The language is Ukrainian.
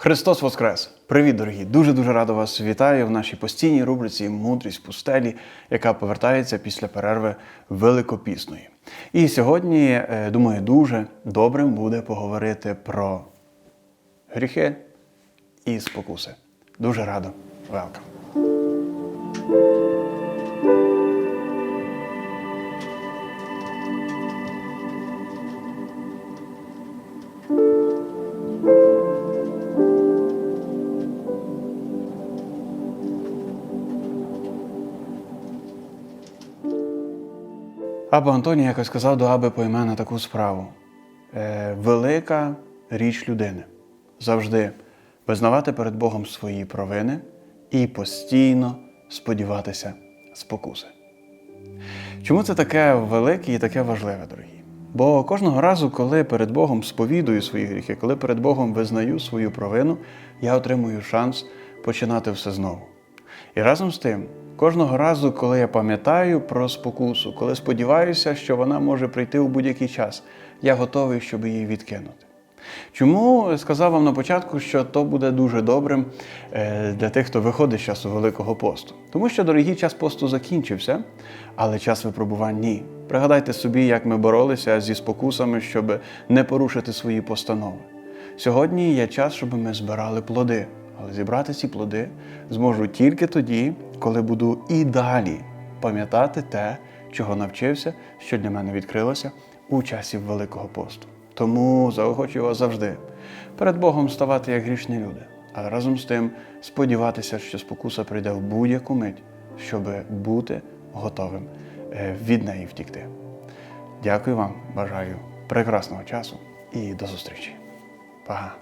Христос Воскрес! Привіт, дорогі! Дуже дуже радо вас вітаю в нашій постійній рубриці Мудрість пустелі, яка повертається після перерви великопісної. І сьогодні, е, думаю, дуже добрим буде поговорити про гріхи і спокуси. Дуже радо. Велкам! Аба Антоній якось сказав до Аби по імена таку справу. Е, велика річ людини завжди визнавати перед Богом свої провини і постійно сподіватися спокуси. Чому це таке велике і таке важливе, дорогі? Бо кожного разу, коли перед Богом сповідую свої гріхи, коли перед Богом визнаю свою провину, я отримую шанс починати все знову. І разом з тим, кожного разу, коли я пам'ятаю про спокусу, коли сподіваюся, що вона може прийти у будь-який час, я готовий, щоб її відкинути. Чому сказав вам на початку, що то буде дуже добрим е, для тих, хто виходить з часу Великого посту? Тому що дорогий час посту закінчився, але час випробувань ні. Пригадайте собі, як ми боролися зі спокусами, щоб не порушити свої постанови. Сьогодні є час, щоб ми збирали плоди, але зібрати ці плоди зможу тільки тоді, коли буду і далі пам'ятати те, чого навчився, що для мене відкрилося у часі Великого посту. Тому заохочую вас завжди перед Богом ставати як грішні люди, але разом з тим сподіватися, що спокуса прийде в будь-яку мить, щоб бути готовим е, від неї втікти. Дякую вам, бажаю прекрасного часу і до зустрічі. Пага!